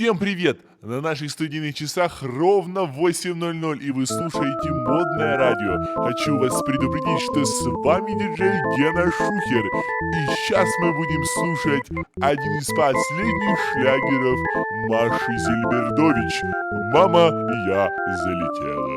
Всем привет! На наших студийных часах ровно 8.00 и вы слушаете модное радио. Хочу вас предупредить, что с вами диджей Гена Шухер. И сейчас мы будем слушать один из последних шлягеров Маши Зельбердович. «Мама, я залетела».